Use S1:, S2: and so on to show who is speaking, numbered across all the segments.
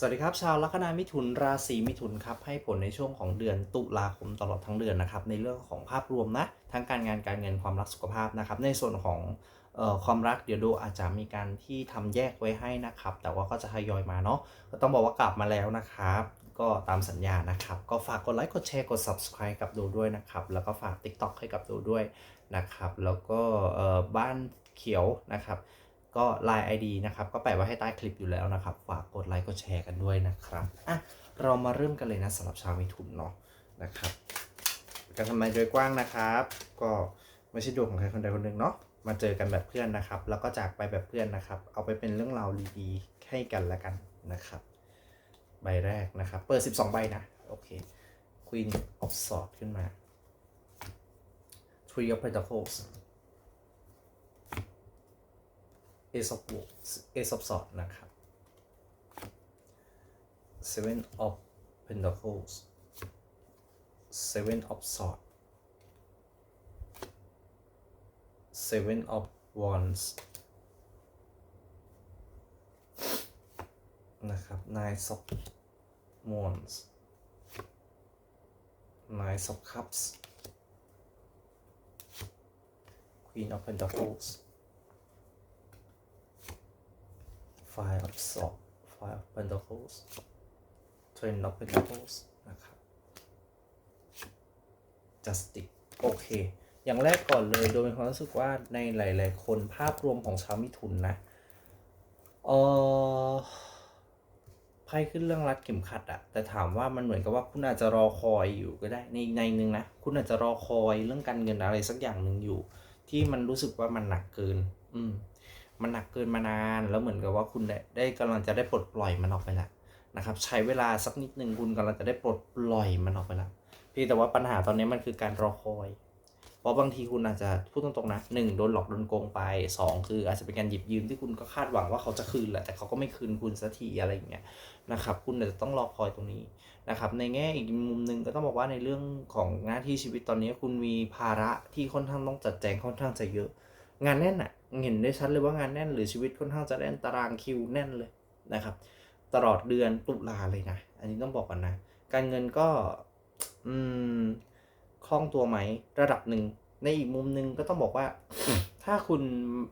S1: สวัสดีครับชาวลัคนามิถุนราศีมิถุนครับให้ผลในช่วงของเดือนตุลาคมตลอดทั้งเดือนนะครับในเรื่องของภาพรวมนะทั้งการงานการเงินความรักสุขภาพนะครับในส่วนของออความรักเดี๋ยวดูอาจจะมีการที่ทำแยกไว้ให้นะครับ แต่ว่าก็จะทยอยมาเนาะก็ต้องบอกว่ากลับมาแล้วนะครับก็ตามสัญญานะครับ ก็ฝากกดไลค์กดแชร์กด subscribe กับดูด้วยนะครับ แล้วก็ฝาก TikTok ให้กับดูด้วยนะครับ แล้วก็บ้านเขียวนะครับ ก็ Line ID นะครับ ก็แปะไว้ให้ใต้คลิปอยู่แล้วนะครับ ฝากกดไลค์กดแชร์กันด้วยนะครับอะเรามาเริ่มกันเลยนะสำหรับชาวมิถุนเนาะนะครับการทำนายโดยกว้างนะครับ ก็ไม่ใช่ดวงของใครคนใดคนหนึ่งเนาะมาเจอกันแบบเพื่อนนะครับ แล้วก็จากไปแบบเพื่อนนะครับ เอาไปเป็นเรื่องราวดีๆให้กันละกันนะครับ ใบแรกนะครับ เปิด 12 ใบนะ โอเค Queen of Swords ขึ้นมา Three of Pentacles Ace of Wands Ace of Swords นะครับ Seven of Pentacles Seven of Swords Seven of Wands นะครับ Nine of Wands Nine of Cups Queen of Pentacles Five of Swords Five of Pentacles Ten of Pentacles นะครับ Justice โอเค อย่างแรกก่อนเลยโดยมีความรู้สึกว่าในหลาย ๆ คนภาพรวมของชาวมิถุนนะเออไพ่ขึ้นเรื่องรัดเข็มขัดอะแต่ถามว่ามันเหมือนกับว่าคุณอาจจะรอคอยอยู่ก็ได้ในในหนึ่งนะ คุณอาจจะรอคอยเรื่องการเงินอะไรสักอย่างหนึ่งอยู่ ที่มันรู้สึกว่ามันหนักเกิน อืม มันหนักเกินมานาน แล้วเหมือนกับว่าคุณได้ได้กำลังจะได้ปลดปล่อยมันออกไปแล้วนะครับ ใช้เวลาสักนิดหนึ่งคุณกำลังจะได้ปลดปล่อยมันออกไปแล้วเพียงแต่ว่าปัญหาตอนนี้มันคือการรอคอย เพราะบางทีคุณอาจจะพูดตรงๆนะหนึ่งโดนหลอกโดนโกงไปสองคืออาจจะเป็นการหยิบยืมที่คุณก็คาดหวังว่าเขาจะคืนแหละแต่เขาก็ไม่คืนคุณสักทีอะไรอย่างเงี้ยนะครับ คุณอาจจะต้องรอคอยตรงนี้นะครับในแง่อีกมุมหนึ่งก็ต้องบอกว่าในเรื่องของหน้าที่ชีวิตตอนนี้คุณมีภาระที่ค่อนข้างต้องจัดแจงค่อนข้างจะเยอะ งานแน่นอะ เห็นได้ชัดเลยว่างานแน่นหรือชีวิตค่อนข้างจะแน่นตารางคิวแน่นเลยนะครับ ตลอดเดือนตุลาเลยนะ อันนี้ต้องบอกกันนะ การเงินก็อืมคล่องตัวไหมระดับหนึ่ง ในอีกมุมหนึ่งก็ต้องบอกว่า ถ้าคุณ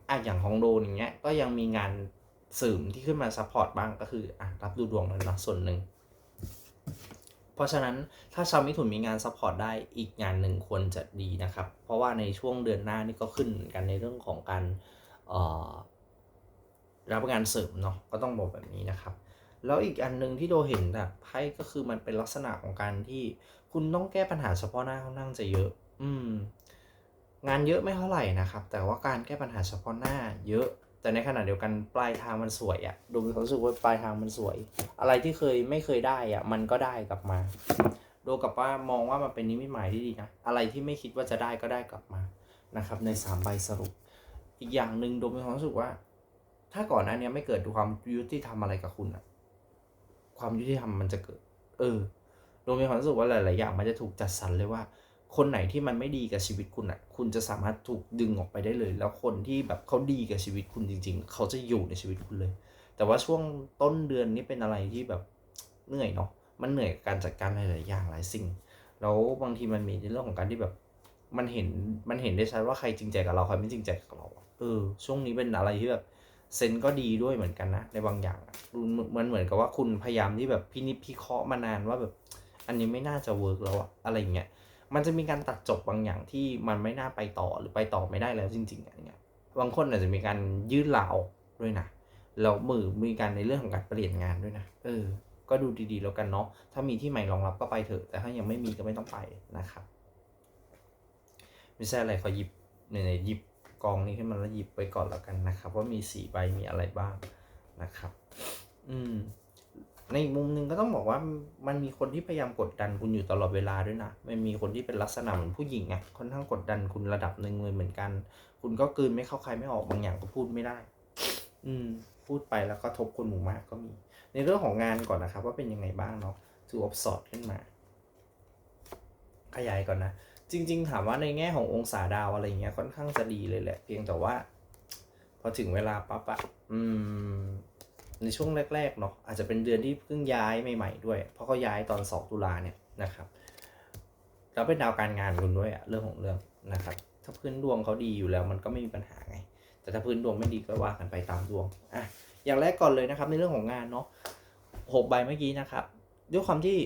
S1: อะอย่างของโดนอย่างเงี้ยก็ยังมีงานเสริมที่ขึ้นมาซัพพอร์ตบ้างก็คืออะรับดูดวงเลยเนะส่วนหนึ่ง เพราะฉะนั้นถ้าชาวมิถุนมีงานซัพพอร์ตได้อีกงานหนึ่งควรจะดีนะครับ เพราะว่าในช่วงเดือนหน้านี่ก็ขึ้นเหมือนกันในเรื่องของการรับงานเสริมเนาะก็ต้องบอกแบบนี้นะครับ แล้วอีกอันหนึ่งที่โดเห็นแบบไพ่ก็คือมันเป็นลักษณะของการที่คุณต้องแก้ปัญหาเฉพาะหน้าค่อนข้างจะเยอะ อืม งานเยอะไม่เท่าไหร่นะครับ แต่ว่าการแก้ปัญหาเฉพาะหน้าเยอะ แต่ในขณะเดียวกันปลายทางมันสวยอะดูมีความรู้สึกว่าปลายทางมันสวย อะไรที่เคยไม่เคยได้อะมันก็ได้กลับมาดูกับว่ามองว่ามันเป็นนิมิตหมายที่ดีนะ อะไรที่ไม่คิดว่าจะได้ก็ได้กลับมานะครับในสามใบสรุป อีกอย่างหนึ่งโดมมีความรู้สึกว่า ถ้าก่อนหน้านี้ไม่เกิดความยุติธรรมอะไรกับคุณอะความยุติธรรมมันจะเกิด เออโดมมีความรู้สึกว่าหลายๆอย่างมันจะถูกจัดสรรเลยว่า คนไหนที่มันไม่ดีกับชีวิตคุณอะ คุณจะสามารถถูกดึงออกไปได้เลย แล้วคนที่แบบเขาดีกับชีวิตคุณจริง ๆ เขาจะอยู่ในชีวิตคุณเลย แต่ว่าช่วงต้นเดือนนี้เป็นอะไรที่แบบเหนื่อยเนาะ มันเหนื่อยกับการจัดการหลายๆอย่างหลายสิ่ง แล้วบางทีมันมีในเรื่องของการที่แบบ มันเห็น มันเห็นได้ชัดว่าใครจริงใจกับเราใครไม่จริงใจกับเรา เออ ช่วงนี้เป็นอะไรที่แบบเซนก็ดีด้วยเหมือนกันนะในบางอย่างมันเหมือนกับว่าคุณพยายามที่แบบพินิจพิเคราะห์มานานว่าแบบ อันนี้ไม่น่าจะเวิร์กแล้วอะอะไรเงี้ย มันจะมีการตัดจบบางอย่างที่มันไม่น่าไปต่อหรือไปต่อไม่ได้แล้วจริงๆอะไรเงี้ยบางคนอาจจะมีการยื่นลาออกด้วยนะแล้วมือมีการในเรื่องของการเปลี่ยนงานด้วยนะเออ ก็ดูดีๆแล้วกันเนาะถ้ามีที่ใหม่รองรับก็ไปเถอะ แต่ถ้ายังไม่มีก็ไม่ต้องไปนะครับไม่ใช่อะไรขอหยิบไหนหยิบกองนี้ขึ้นมาแล้วหยิบไปก่อนแล้วกันนะครับ ว่ามีสีใบมีอะไรบ้างนะครับ อืม ในมุมหนึ่งก็ต้องบอกว่ามันมีคนที่พยายามกดดันคุณอยู่ตลอดเวลาด้วยนะมันมีคนที่เป็นลักษณะเหมือนผู้หญิงอะค่อนข้างกดดันคุณระดับหนึ่งเลยเหมือนกัน คุณก็กลืนไม่เข้าใครไม่ออกบางอย่างก็พูดไม่ได้ อืม พูดไปแล้วก็ทบคนหมู่มากก็มี ในเรื่องของงานก่อนนะครับ ว่าเป็นยังไงบ้างเนาะถืออบสอดขึ้นมา ขยายก่อนนะ จริง ๆ ถามว่าในแง่ขององศาดาวอะไรเงี้ยค่อนข้างจะดีเลยแหละ เพียงแต่ว่า พอถึงเวลาปั๊บอะอืม ในช่วงแรกๆเนาะอาจจะเป็นเดือนที่เพิ่งย้ายใหม่ๆด้วย เพราะเขาย้ายตอน 2 ตุลาเนี่ยนะครับแล้วเป็นดาวการงานคุณด้วยอะเรื่องของเรื่องนะครับ ถ้าพื้นดวงเขาดีอยู่แล้วมันก็ไม่มีปัญหาไง แต่ถ้าพื้นดวงไม่ดีก็ว่ากันไปตามดวงอะอย่างแรกก่อนเลยนะครับในเรื่องของงานเนาะหกใบเมื่อกี้นะครับ ด้วยความที่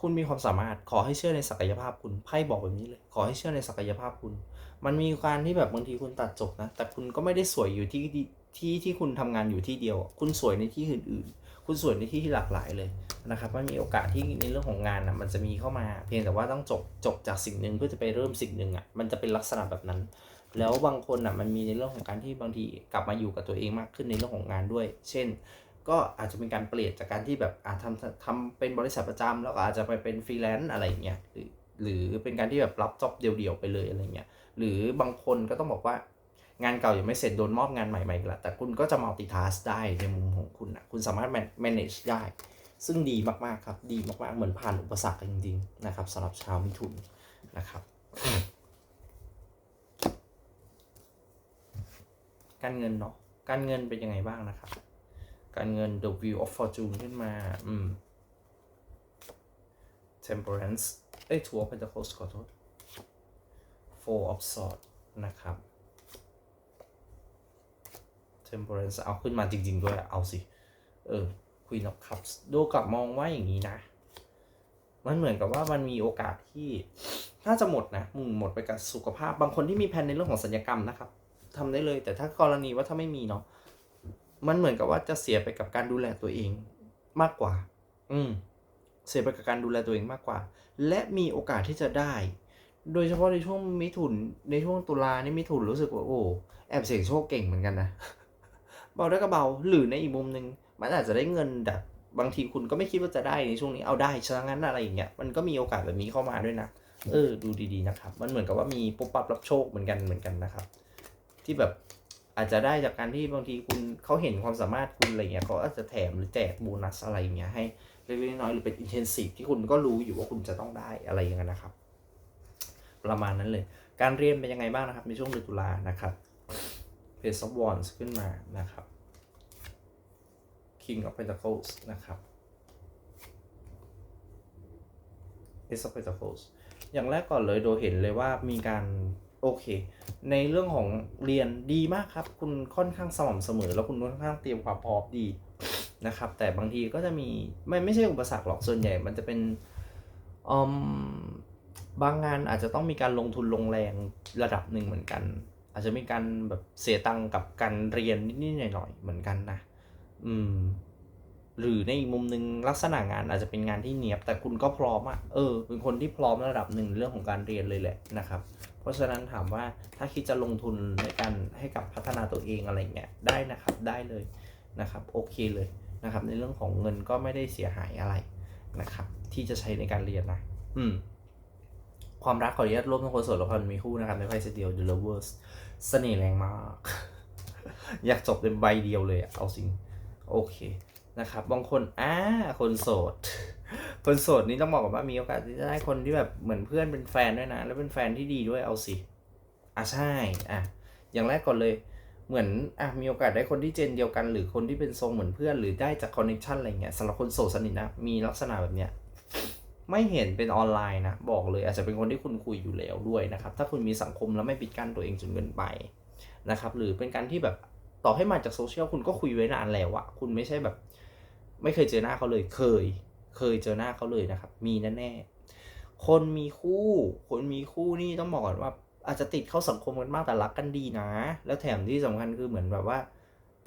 S1: คุณมีความสามารถขอให้เชื่อในศักยภาพคุณไพ่บอกแบบนี้เลย ขอให้เชื่อในศักยภาพคุณ มันมีการที่แบบบางทีคุณตัดจบนะ แต่คุณก็ไม่ได้สวยอยู่ที่ ที่ที่คุณทำงานอยู่ที่เดียว คุณสวยในที่อื่น ๆ คุณสวยในที่ที่หลากหลายเลยนะครับมันมีโอกาสที่ในเรื่องของงานนะมันจะมีเข้ามา เพียงแต่ว่าต้องจบจบจากสิ่งหนึ่งเพื่อจะไปเริ่มสิ่งหนึ่งอะมันจะเป็นลักษณะแบบนั้น แล้วบางคนอะมันมีในเรื่องของการที่บางทีกลับมาอยู่กับตัวเองมากขึ้นในเรื่องของงานด้วย เช่น ก็อาจจะเป็นการเปลี่ยนจากการที่แบบอาจทำทำเป็นบริษัทประจำแล้วก็อาจจะไปเป็นฟรีแลนซ์อะไรอย่างเงี้ยหรือหรือเป็นการที่แบบรับจ็อบเดี่ยวๆไปเลยอะไรเงี้ยหรือบางคนก็ต้องบอกว่า งานเก่ายังไม่เสร็จโดนมอบงานใหม่ๆอีกแล้วแต่คุณก็จะ multitask ได้ในมุมของคุณนะคุณสามารถ manage ได้ ซึ่งดีมากๆครับ ดีมากๆ เหมือนผ่านอุปสรรคจริงๆนะครับสำหรับชาวมิถุนนะครับ การเงินเนาะการเงินเป็นยังไงบ้างนะครับ การเงิน the view of fortune ขึ้นมาอืม temperance เอ้ย two of pentacles ขอโทษ four of swords นะครับ temperance เอาขึ้นมาจริง ๆ ด้วยเอาสิ เออ queen of cups ดูกลับมองว่าอย่างนี้นะ มันเหมือนกับว่ามันมีโอกาสที่ถ้าจะหมดนะมหมดไปกับสุขภาพ บางคนที่มีแผนในเรื่องของสัญญกรรมนะครับทำได้เลย แต่ถ้ากรณีว่าถ้าไม่มีเนาะ มันเหมือนกับว่าจะเสียไปกับการดูแลตัวเองมากกว่า อืม เสียไปกับการดูแลตัวเองมากกว่า และมีโอกาสที่จะได้ โดยเฉพาะในช่วงมิถุน ในช่วงตุลานี่มิถุนรู้สึกว่าโอ้ แอบเสี่ยงโชคเก่งเหมือนกันนะ เบาได้ก็เบา หรือในอีกมุมหนึ่งมันอาจจะได้เงินแบบบางทีคุณก็ไม่คิดว่าจะได้ในช่วงนี้เอาได้ฉะนั้นอะไรอย่างเงี้ยมันก็มีโอกาสแบบนี้เข้ามาด้วยนะเออดูดีๆนะครับ มันเหมือนกับว่ามีปุ๊บปั๊บรับโชคเหมือนกันเหมือนกันนะครับ ที่แบบอาจจะได้จากการที่บางทีคุณเขาเห็นความสามารถคุณอะไรเงี้ยเขาอาจจะแถมหรือแจกโบนัสอะไรเงี้ยให้เล็กๆน้อยๆหรือเป็นอินเทนซีฟที่คุณก็รู้อยู่ว่าคุณจะต้องได้อะไรอย่างเงี้ยนะครับ ประมาณนั้นเลย การเรียนเป็นยังไงบ้างนะครับในช่วงเดือนตุลานะครับ Page of Wands ขึ้นมานะครับ King of Pentacles นะครับ Ace of Pentacles อย่างแรกก่อนเลยโดยเห็นเลยว่ามีการโอเค ในเรื่องของเรียนดีมากครับ คุณค่อนข้างสม่ำเสมอ แล้วคุณค่อนข้างเตรียมความพร้อมดีนะครับ แต่บางทีก็จะมีไม่ไม่ใช่อุปสรรคหรอกส่วนใหญ่ มันจะเป็นอมบางงานอาจจะต้องมีการลงทุนลงแรงระดับหนึ่งเหมือนกัน อาจจะมีการแบบเสียตังกับการเรียนนิดๆหน่อยๆเหมือนกันนะอืม หรือในอีกมุมหนึ่งลักษณะงานอาจจะเป็นงานที่เนียบ แต่คุณก็พร้อมอะ่ะเออ เป็นคนที่พร้อมระดับหนึ่งเรื่องของการเรียนเลยแหละนะครับ เพราะฉะนั้นถามว่าถ้าคิดจะลงทุนในการให้กับพัฒนาตัวเองอะไรเงี้ยได้นะครับได้เลยนะครับ โอเคเลยนะครับ ในเรื่องของเงินก็ไม่ได้เสียหายอะไรนะครับ ที่จะใช้ในการเรียนนะ อืม ความรักขออนุญาตร่วมทั้งคนโสดและคนมีคู่นะครับในไพ่เซเดียว The Lovers เสน่ห์แรงมาก อยากจบเป็นใบเดียวเลยอะเอาสิงโอเคนะครับบางคนอ่าคนโสด คนโสดนี่ต้องบอกว่ามีโอกาสที่จะได้คนที่แบบเหมือนเพื่อนเป็นแฟนด้วยนะ แล้วเป็นแฟนที่ดีด้วยเอาสิอะใช่อะอย่างแรกก่อนเลยเหมือนอะมีโอกาสได้คนที่เจนเดียวกัน หรือคนที่เป็นทรงเหมือนเพื่อนหรือได้จากคอนเนคชันอะไรเงี้ยสำหรับคนโสดสนิทนะมีลักษณะแบบเนี้ย ไม่เห็นเป็นออนไลน์นะบอกเลยอาจจะเป็นคนที่คุณคุยอยู่แล้วด้วยนะครับ ถ้าคุณมีสังคมแล้วไม่ปิดกั้นตัวเองจนเกินไปนะครับ หรือเป็นการที่แบบต่อให้มาจากโซเชียลคุณก็คุยไว้นานแล้วอะคุณไม่ใช่แบบ ไม่เคยเจอหน้าเขาเลยเคย เคยเจอหน้าเขาเลยนะครับ มีแน่ๆคนมีคู่ คนมีคู่นี่ต้องบอกก่อนว่า อาจจะติดเข้าสังคมกันมากแต่รักกันดีนะ แล้วแถมที่สำคัญคือเหมือนแบบว่า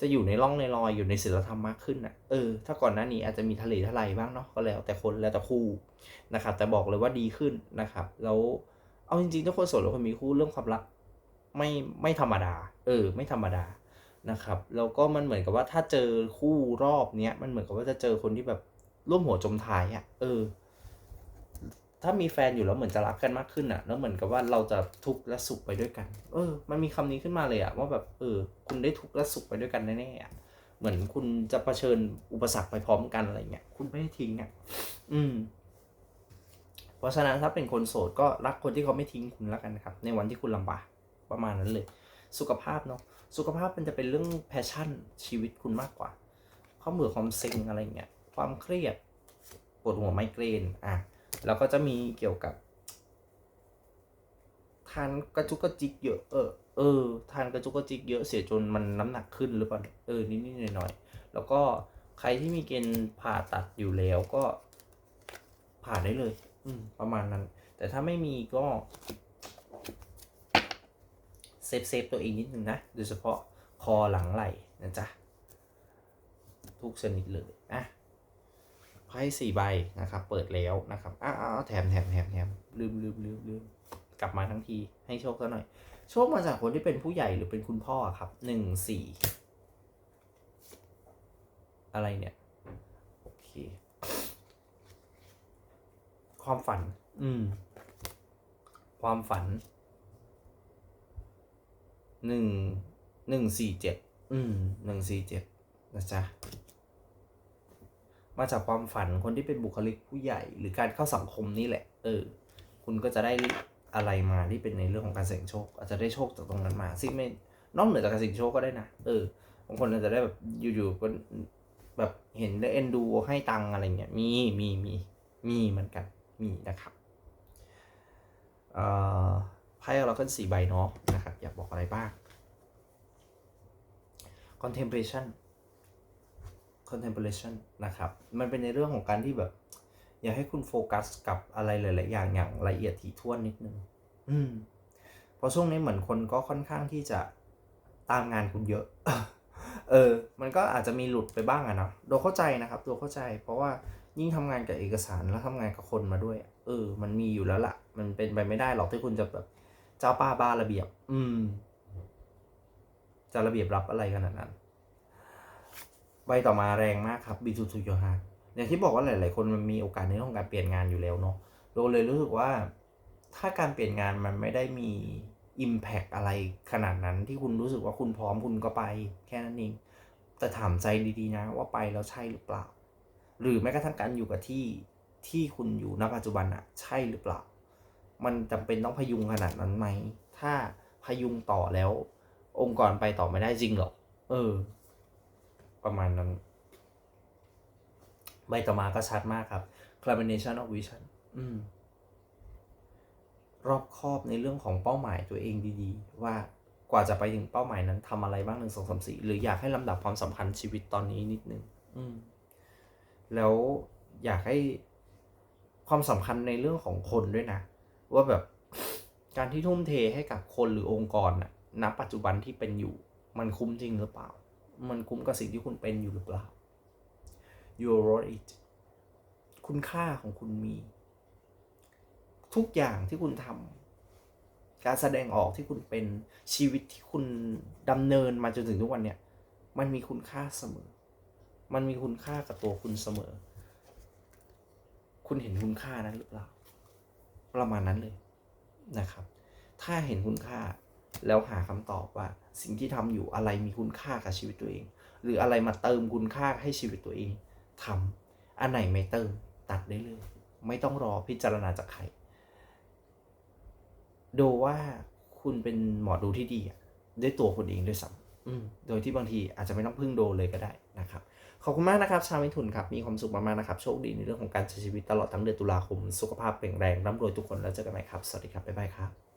S1: จะอยู่ในร่องในรอยอยู่ในศีลธรรมมากขึ้นอะเออ ถ้าก่อนหน้านี้อาจจะมีทะเลทลายบ้างเนาะก็แล้วแต่คนแล้วแต่คู่นะครับ แต่บอกเลยว่าดีขึ้นนะครับ แล้วเอาจริงๆถ้าคนโสดแล้วคนมีคู่เรื่องความรักไม่ไม่ธรรมดา เออ ไม่ธรรมดานะครับ แล้วก็มันเหมือนกับว่าถ้าเจอคู่รอบเนี้ยมันเหมือนกับว่าจะเจอคนที่แบบร่วมหัวจมท้ายอะ เออ ถ้ามีแฟนอยู่แล้วเหมือนจะรักกันมากขึ้นอะแล้วเหมือนกับว่าเราจะทุกข์และสุขไปด้วยกัน เออ มันมีคำนี้ขึ้นมาเลยอะว่าแบบเออ คุณได้ทุกข์และสุขไปด้วยกันแน่ๆอะเหมือนคุณจะะเผชิญอุปสรรคไปพร้อมกันอะไรเงี้ยคุณไม่ได้ทิ้งอะอืม เพราะฉะนั้นถ้าเป็นคนโสดก็รักคนที่เขาไม่ทิ้งคุณแล้วกันนะครับ ในวันที่คุณลำบากประมาณนั้นเลย สุขภาพเนาะสุขภาพมันจะเป็นเรื่องแพชชั่นชีวิตคุณมากกว่า ความเบื่อความเซ็งอะไรเงี้ยความเครียดปวดหัวไมเกรนอะ แล้วก็จะมีเกี่ยวกับ ทานกระจุกกระจิกเยอะเออเออทานกระจุกกระจิกเยอะเสียจนมันน้ำหนักขึ้นหรือเปล่าเออนิดๆหน่อยๆแล้วก็ใครที่มีเกณฑ์ผ่าตัดอยู่แล้วก็ ผ่าได้เลย อืม ประมาณนั้น แต่ถ้าไม่มีก็เซฟเซฟตัวเองนิดนึงนะโดยเฉพาะคอหลังไหล่นะจ๊ะทุกชนิดเลยอะ ไพ่สี่ใบนะครับ เปิดแล้วนะครับอ้าวแถมแถมแถมแถมลืมลืมลืมลืมกลับมาทั้งทีให้โชคซะหน่อย โชคมาจากคนที่เป็นผู้ใหญ่หรือเป็นคุณพ่อครับหนึ่งสี่อะไรเนี่ยโอเค ความฝัน อืม ความฝันหนึ่งหนึ่งสี่เจ็ดอืมหนึ่งสี่เจ็ดนะจ๊ะ มาจากความฝันคนที่เป็นบุคลิกผู้ใหญ่ หรือการเข้าสังคมนี่แหละ เออ คุณก็จะได้อะไรมาที่เป็นในเรื่องของการเสี่ยงโชค อาจจะได้โชคจากตรงนั้นมา ซึ่งไม่นอกเหนือจากการเสี่ยงโชคก็ได้นะ เออบางคนอาจจะได้แบบอยู่ๆก็แบบเห็นได้เอ็นดูให้ตังอะไรเงี้ย มีมีมีมีเหมือนกัน มีนะครับเอ่อไพ่เราขึ้นสี่ใบเนาะนะครับ อยากบอกอะไรบ้าง contemplation contemplation นะครับ มันเป็นในเรื่องของการที่แบบ อยากให้คุณโฟกัสกับอะไรหลาย ๆ อย่างอย่างละเอียดถี่ถ้วนนิดนึง อืมเพราะช่วงนี้เหมือนคนก็ค่อนข้างที่จะตามงานคุณเยอะ เออ มันก็อาจจะมีหลุดไปบ้างอะเนาะโดยเข้าใจนะครับ ตัวเข้าใจ เพราะว่ายิ่งทำงานกับเอกสารแล้วทำงานกับคนมาด้วย เออ มันมีอยู่แล้วล่ะ มันเป็นไปไม่ได้หรอกที่คุณจะแบบเจ้าป้าบ้าระเบียบ อืม จะระเบียบรับอะไรขนาดนั้น ใบต่อมาแรงมากครับบีทูทูโยฮาอย่างที่บอกว่าหลาย ๆ คนมันมีโอกาสในเรื่องของการเปลี่ยนงานอยู่แล้วเนาะโดยเลยรู้สึกว่าถ้าการเปลี่ยนงานมันไม่ได้มี Impact อะไรขนาดนั้นที่คุณรู้สึกว่าคุณพร้อมคุณก็ไป แค่นั้นเองแต่ถามใจดีๆนะว่าไปแล้วใช่หรือเปล่า หรือแม้กระทั่งการอยู่กับที่ที่คุณอยู่ณปัจจุบันอะใช่หรือเปล่า มันจำเป็นต้องพยุงขนาดนั้นไหม ถ้าพยุงต่อแล้ว องค์กรไปต่อไม่ได้จริงหรอเออ ประมาณนั้น ใบต่อมาก็ชัดมากครับ combination of vision อืม รอบคอบในเรื่องของเป้าหมายตัวเองดีๆ ว่ากว่าจะไปถึงเป้าหมายนั้นทำอะไรบ้างหนึ่งสองสามสี่หรืออยากให้ลำดับความสำคัญชีวิตตอนนี้นิดนึงอืม แล้วอยากให้ความสำคัญในเรื่องของคนด้วยนะ ว่าแบบการที่ทุ่มเทให้กับคนหรือองค์กรน่ะณปัจจุบันที่เป็นอยู่ มันคุ้มจริงหรือเปล่า มันคุ้มกับสิ่งที่คุณเป็นอยู่หรือเปล่า you worth it คุณค่าของคุณมี ทุกอย่างที่คุณทำการแสดงออกที่คุณเป็นชีวิตที่คุณดำเนินมาจนถึงทุกวันเนี่ย มันมีคุณค่าเสมอ มันมีคุณค่ากับตัวคุณเสมอ คุณเห็นคุณค่านั้นหรือเปล่า ประมาณนั้นเลยนะครับ ถ้าเห็นคุณค่า แล้วหาคำตอบว่าสิ่งที่ทำอยู่อะไรมีคุณค่ากับชีวิตตัวเอง หรืออะไรมาเติมคุณค่าให้ชีวิตตัวเองทำอันไหนไม่เติมตัดได้เลย ไม่ต้องรอพิจารณาจากใคร ดูว่าคุณเป็นหมอดูที่ดีอะด้วยตัวคุณเองด้วยซ้ำอืมโดยที่บางทีอาจจะไม่ต้องพึ่งโดเลยก็ได้นะครับ ขอบคุณมากนะครับ ชาวมิถุนครับ มีความสุขมากๆนะครับ โชคดีในเรื่องของการใช้ชีวิตตลอดทั้งเดือนตุลาคม สุขภาพแข็งแรงร่ำรวยทุกคนแล้วเจอกันใหม่ครับ สวัสดีครับ บ๊ายบายครับ